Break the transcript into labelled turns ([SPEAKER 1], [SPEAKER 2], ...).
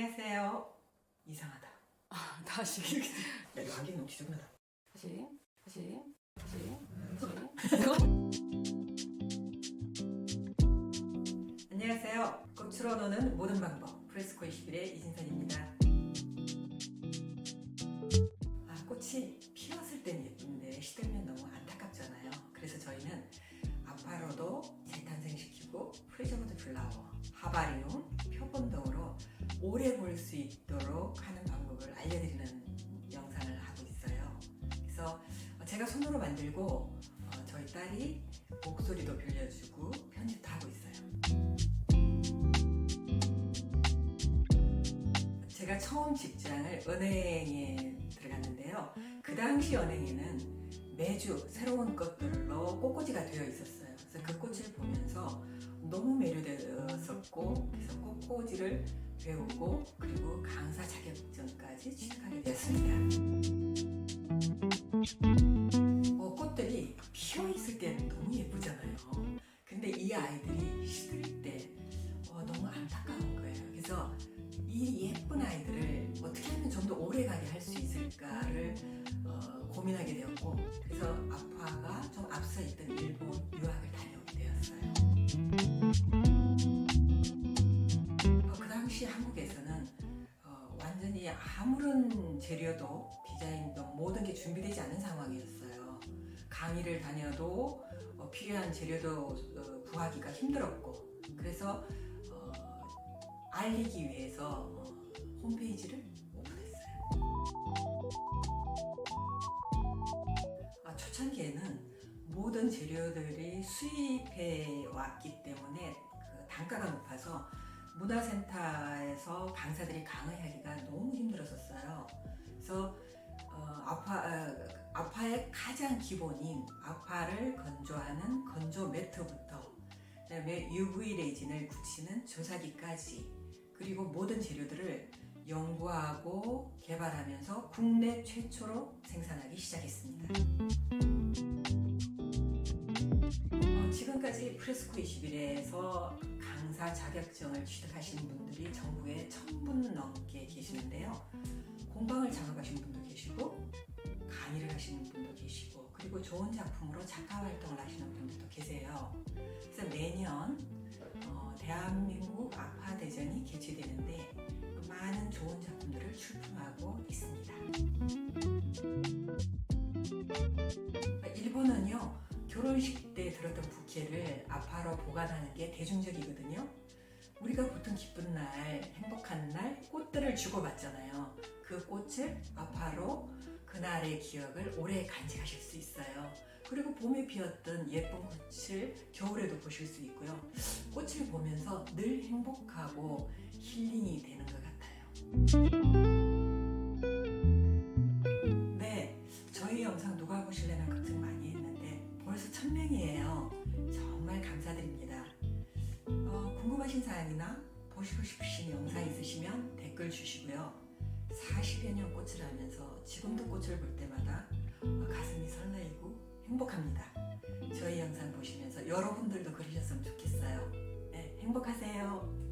[SPEAKER 1] 안녕하세요. 이상하다.
[SPEAKER 2] 아, 다시.
[SPEAKER 1] 야, 이거 하기 너무 지저분하다.
[SPEAKER 2] 다시. 다시. 다시. 다시.
[SPEAKER 1] 안녕하세요. 꽃으로 노는 모든 방법 프레스코 21의 이진선입니다. 아, 꽃이 피었을 땐 예쁜데 시들면 너무 안타깝잖아요. 그래서 저희는 아파로도 재탄생시키고 프레저모드 플라워, 하바리움, 등으로 오래 볼 수 있도록 하는 방법을 알려드리는 영상을 하고 있어요. 그래서 제가 손으로 만들고 어, 저희 딸이 목소리도 빌려주고 편집도 하고 있어요. 제가 처음 직장을 은행에 들어갔는데요. 그 당시 은행에는 매주 새로운 것들로 꽃꽂이가 되어 있었어요. 그래서 그 꽃을 보면서 너무 꽃꽂이를 배우고, 그리고 강사 자격증까지 취득하게 되었습니다. 어, 꽃들이 피어 있을 때 너무 예쁘잖아요. 근데 이 아이들이 시들 때 어, 너무 안타까운 거예요. 그래서 이 예쁜 아이들을 어떻게 하면 좀 더 오래가게 할 수 있을까를 어, 고민하게 되었고 그래서 아빠가 좀 앞서 있던 일본 유학을 다녀 아무런 재료도 디자인도 모든 게 준비되지 않은 상황이었어요. 강의를 다녀도 어, 필요한 재료도 어, 구하기가 힘들었고 그래서 어, 알리기 위해서 어, 홈페이지를 오픈했어요. 아, 초창기에는 모든 재료들이 수입해 왔기 때문에 그 단가가 높아서 문화센터에서 강사들이 강의하기가 너무 힘들었었어요. 그래서 어, 아파, 아, 아파의 가장 기본인 아파를 건조하는 건조 매트부터 그다음에 UV 레진을 굳히는 조사기까지 그리고 모든 재료들을 연구하고 개발하면서 국내 최초로 생산하기 시작했습니다. 어, 지금까지 프레스코 21에서 강사 자격증을 취득하신 분들이 전국에 1000분 넘게 계시는데요. 공방을 창업하신 분도 계시고 강의를 하시는 분도 계시고 그리고 좋은 작품으로 작가 활동을 하시는 분들도 계세요. 그래서 매년 어, 대한민국 아파 대전이 개최되는데 많은 좋은 작품들을 출품하고 있습니다. 결혼식 때 들었던 부케를 아파로 보관하는 게 대중적이거든요. 우리가 보통 기쁜 날, 행복한 날 꽃들을 주고받잖아요. 그 꽃을 아파로 그날의 기억을 오래 간직하실 수 있어요. 그리고 봄에 피었던 예쁜 꽃을 겨울에도 보실 수 있고요. 꽃을 보면서 늘 행복하고 힐링이 되는 것 같아요. 벌써 천 명이에요. 정말 감사드립니다. 어, 궁금하신 사항이나 보시고 싶으신 영상 있으시면 댓글 주시고요. 40여 년 꽃을 하면서 지금도 꽃을 볼 때마다 어, 가슴이 설레이고 행복합니다. 저희 영상 보시면서 여러분들도 그러셨으면 좋겠어요. 네, 행복하세요.